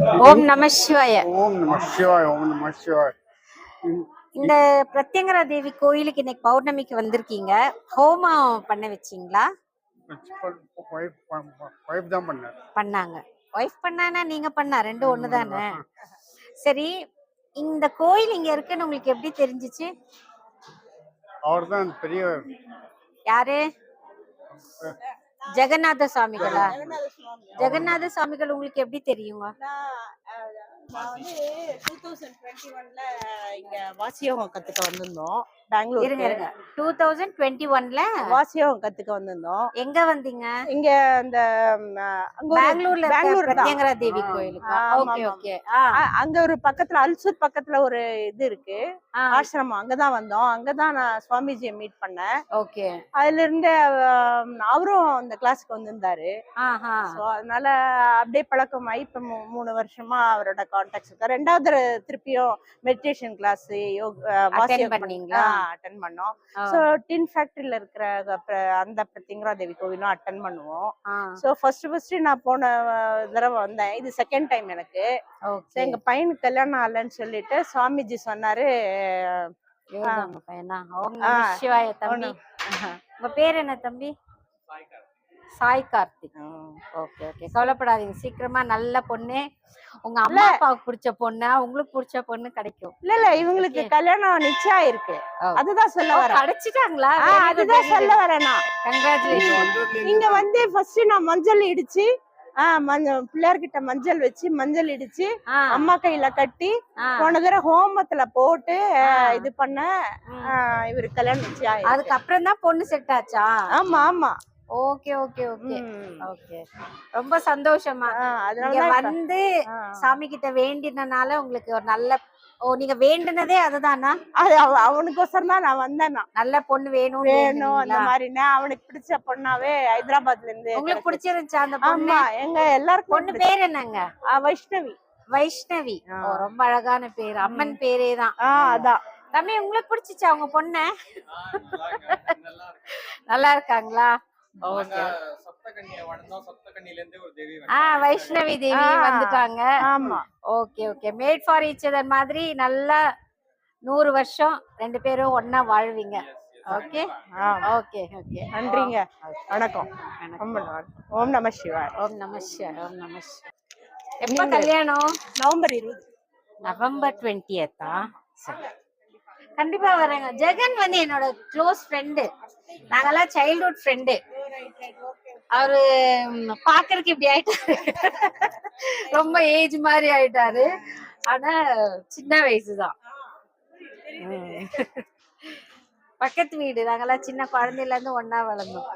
ஓம் நம சிவாய. ஓம் நம சிவாய் ஓம் நம சிவாய். இந்த பிரத்யங்கரா தேவி கோயிலுக்கு இன்னைக்கு பௌர்ணமிக்கு வந்திருக்கீங்க. ஹோமம் பண்ண வச்சீங்களா? Wife ப- wife தான் பண்ணாங்க. ஒய்ஃப் பண்ணானா நீங்க பண்ணா? ரெண்டு ஒண்ணு தானே சரி இந்த கோயில் இங்க இருக்குன்னு உங்களுக்கு எப்படி தெரிஞ்சுச்சு? அவர் தான் பெரியவர். யாரு? ஜெகநாத சுவாமிகளா? ஜெகநாத சுவாமிகள் உங்களுக்கு எப்படி தெரியுங்க? நான் வந்து டூ தௌசண்ட் டுவெண்ட்டி ஒன்ல இங்க வாசியோகம் கத்துக்க வந்திருந்தோம். பெங்களூர் இருங்க இருங்க. டூ தௌசண்ட் டுவெண்ட்டி ஒன்ல வாசியோகம் கத்துக்க வந்திருந்தோம். எங்க வந்தீங்க? இங்க இந்த ஒரு- பெங்களூர்ல பெங்களூர். பிரத்யங்கரா தேவி. கோயிலுக்கு? அங்க ஒரு பக்கத்துல அல்சூர் பக்கத்துல ஒரு இது இருக்கு. ஆசிரமம். அங்கதான் வந்தோம். அங்கதான் நான் சுவாமிஜியை மீட் பண்ணேன். ஓகே. அதுல இருந்து அவரும் அந்த கிளாஸ்க்கு வந்திருந்தாரு. அதனால அப்படியே பழக்கமாயி இப்ப மூணு வருஷமா அவரோட கான்டாக்ட்ஸ் இருக்கு. ரெண்டாவது திருப்பியும் மெடிடேஷன் கிளாஸ் Attend பண்ணீங்களா? அட்டன் பண்ணோம். ஸோ டின் ஃபேக்டரியில இருக்கிற அந்த பிரத்திங்கரா தேவி கோவிலும் அட்டன் பண்ணுவோம் ஸோ ஃபர்ஸ்ட் ஃபர்ஸ்ட் நான் போன தடவை வந்தேன். இது செகண்ட் டைம் எனக்கு. எங்க பையனுக்கு கல்யாணம் ஆகலன்னு சொல்லிட்டு சுவாமிஜி சொன்னாரு. உங்க பேர் என்ன தம்பி? சாய் கார்த்திக். Okay okay. கவலைப்படாதீங்க. சீக்கிரமா நல்ல பொண்ணு. உங்க அம்மா அப்பாவுக்கு பிடிச்ச பொண்ணு? உங்களுக்கு பிடிச்ச பொண்ணு கிடைக்கும். இல்ல இல்ல. இவங்களுக்கு கல்யாணம் நிச்சயம் இருக்கு. அதுதான் சொல்ல கிடைச்சிட்டாங்களா? ஆ, அதுதான் சொல்ல வரேன் நான். கங்க்ராச்சுலேஷன் இங்க வந்து ஃபர்ஸ்ட் நான் மஞ்சள் இடிச்சு பிள்ளையார்கிட்ட மஞ்சள் வச்சு மஞ்சள் இடிச்சு அம்மா கையில கட்டி போன தடவை ஹோமத்துல போட்டு. இது பண்ண ஆ, இவருக்கு கல்யாணம். அதுக்கப்புறம் தான் பொண்ணு செட் ஆச்சா? ஆமா ஆமா. Okay okay okay. ரொம்ப சந்தோஷமா. இப்ப- வந்து. சாமி கிட்ட வேண்டினனால உங்களுக்கு ஒரு நல்ல ஓ நீங்க வேண்டுனதே அதுதானா? அது அவ- அவனுக்கோசரம் தான் நான் வந்தேன். நல்ல பொண்ணு வேணும் வேணும் அந்த மாதிரினா அவனுக்கு பிடிச்ச பொண்ணாவே ஹைதராபாத்ல இருந்து உங்களுக்கு பிடிச்சிருந்துச்சா அந்த பொண்ணு? எங்க எல்லாருக்கும் பொண்ணு பேர் என்னங்க? வைஷ்ணவி. வைஷ்ணவி. ரொம்ப அழகான பேர். அம்மன் பேரே தான். ஆ அதான் தம்பி உங்களுக்கு பிடிச்சிச்சா உங்க பொண்ண? நல்லா இருக்காங்களா? வைஷ்ணவி தேவி. வந்துட்டாங்க. ஆமா. Okay okay. Made for each other மாதிரி நல்லா நூறு வருஷம் ரெண்டு பேரும் ஒண்ணா வாழ்வீங்க. ஓகே ஆ, ஓகே ஓகே நன்றிங்க. வணக்கம். ஓம் நம சிவாய். ஓம் நம சிவாய ஓம் நம சிவாய. எப்ப கல்யாணம்? நவம்பர் இருபது. நவம்பர் டுவெண்ட்டியத்தா? சரி. கண்டிப்பா வரேங்க. ஜெகன் வந்து என்னோட க்ளோஸ் ஃப்ரெண்டு நாங்கெல்லாம் சைல்ட்ஹுட் ஃப்ரெண்டு அவரு பாக்குறதுக்கு இப்படி ஆயிட்டாரு. ரொம்ப ஏஜ் மாதிரி ஆயிட்டாரு. ஆனா சின்ன வயசுதான். பக்கத்து வீடு. நாங்கெல்லாம் சின்ன குழந்தையில இருந்து ஒண்ணா வளர்ந்தோம்.